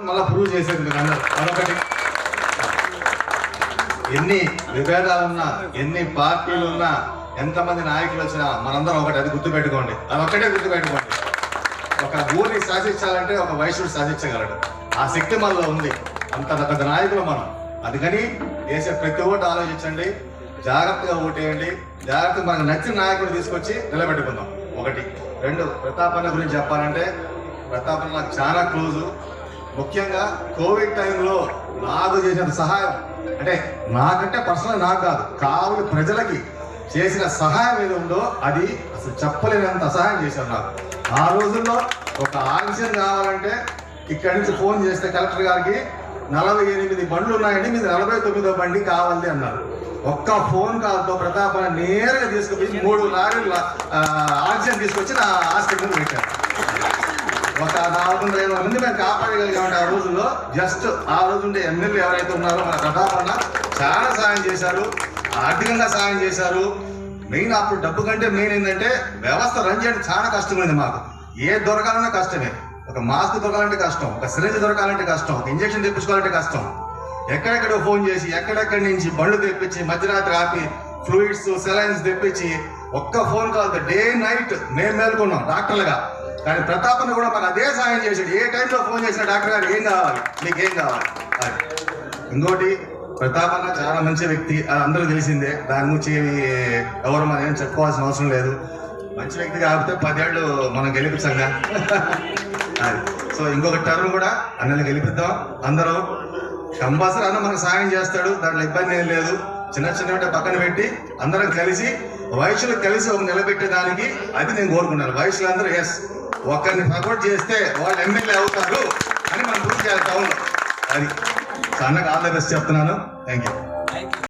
మళ్ళీ ప్రూవ్ చేసేది మీరు అందరు. మరొకటి. ఎన్ని విభేదాలున్నా ఎన్ని పార్టీలు ఉన్నా ఎంతమంది నాయకులు వచ్చినా మనందరం ఒకటి అది గుర్తుపెట్టుకోండి. అది ఒక్కటే గుర్తుపెట్టుకోండి. ఒక ఊరిని శాసించాలంటే ఒక వైశ్యుడు శాసించగలడు. ఆ శక్తి మనలో ఉంది. అంత పెద్ద నాయకులు మనం. అందుకని వేసే ప్రతి ఓటు ఆలోచించండి. జాగ్రత్తగా ఓటేయండి. జాగ్రత్తగా మనకు నచ్చిన నాయకుడు తీసుకొచ్చి నిలబెట్టుకుందాం. ఒకటి. రెండు. ప్రతాపన్న గురించి చెప్పాలంటే ప్రతాపన్న నాకు చాలా క్లోజు. ముఖ్యంగా కోవిడ్ టైంలో నాకు చేసిన సహాయం. అంటే నాకంటే పర్సనల్ నాకు కాదు కావులి ప్రజలకి చేసిన సహాయం ఏది ఉందో అది అసలు చెప్పలేనంత సహాయం చేశారు నాకు. ఆ రోజుల్లో ఒక ఆక్సిజన్ కావాలంటే ఇక్కడి నుంచి ఫోన్ చేస్తే కలెక్టర్ గారికి నలభై ఎనిమిది బండ్లు ఉన్నాయండి మీది నలభై తొమ్మిదో బండి కావాలి అన్నారు. ఒక్క ఫోన్ కాల్తో ప్రతాపన నేరుగా తీసుకుపోయి మూడు లారీలు ఆక్సిజన్ తీసుకొచ్చి నా హాస్పిటల్ పెట్టారు. ఒక నాలుగు వందల ఐదు మంది మేము కాపాడగలిగామంటే ఆ రోజుల్లో జస్ట్ ఆ రోజు ఉండే ఎమ్మెల్యే ఎవరైతే ఉన్నారో మన కథాపన్న చాలా సాయం చేశారు ఆర్థికంగా సాయం చేశారు. మెయిన్ అప్పుడు డబ్బు కంటే మెయిన్ ఏంటంటే వ్యవస్థ రన్ చేయడం చాలా కష్టమైంది మాకు. ఏ దొరకాలన్నా కష్టమే. ఒక మాస్క్ దొరకాలంటే కష్టం ఒక సిరంజ్ దొరకాలంటే కష్టం ఒక ఇంజక్షన్ తెప్పించుకోవాలంటే కష్టం. ఎక్కడెక్కడో ఫోన్ చేసి ఎక్కడెక్కడి నుంచి బళ్ళు తెప్పించి మధ్యరాత్రి ఆపి ఫ్లూయిడ్స్ సెలైన్స్ తెప్పించి ఒక్క ఫోన్ కాల్తో డే నైట్ మేము మేల్కొన్నాం డాక్టర్లుగా కానీ ప్రతాపన్న కూడా మన అదే సాయం చేశాడు. ఏ టైంలో ఫోన్ చేసిన డాక్టర్ గారు ఏం కావాలి? మీకు ఏం కావాలి? ఇంకోటి ప్రతాపన్న చాలా మంచి వ్యక్తి. అది అందరూ తెలిసిందే. దాని గురించి ఎవరు మనం ఏం చెప్పుకోవాల్సిన అవసరం లేదు. మంచి వ్యక్తి కాకపోతే పదేళ్ళు మనం గెలిపించంగా. అది. సో ఇంకొక టర్మ్ కూడా అన్నని గెలిపిద్దాం. అందరూ కంపల్సరీ అన్న మనకు సాయం చేస్తాడు. దాంట్లో ఇబ్బంది ఏం లేదు. చిన్న చిన్న పక్కన పెట్టి అందరం కలిసి వయసులు కలిసి ఒక నిలబెట్టేదానికి అది నేను కోరుకున్నాను వయసులు అందరూ ఎస్ ఒకరిని సపోర్ట్ చేస్తే వాళ్ళు ఎమ్మెల్యే అవుతారు అని మనం ప్రూవ్ చేయాలి. టౌన్ అది సన్నగా అన్నకు ఆల్ ద బెస్ట్ చెప్తున్నాను. Thank you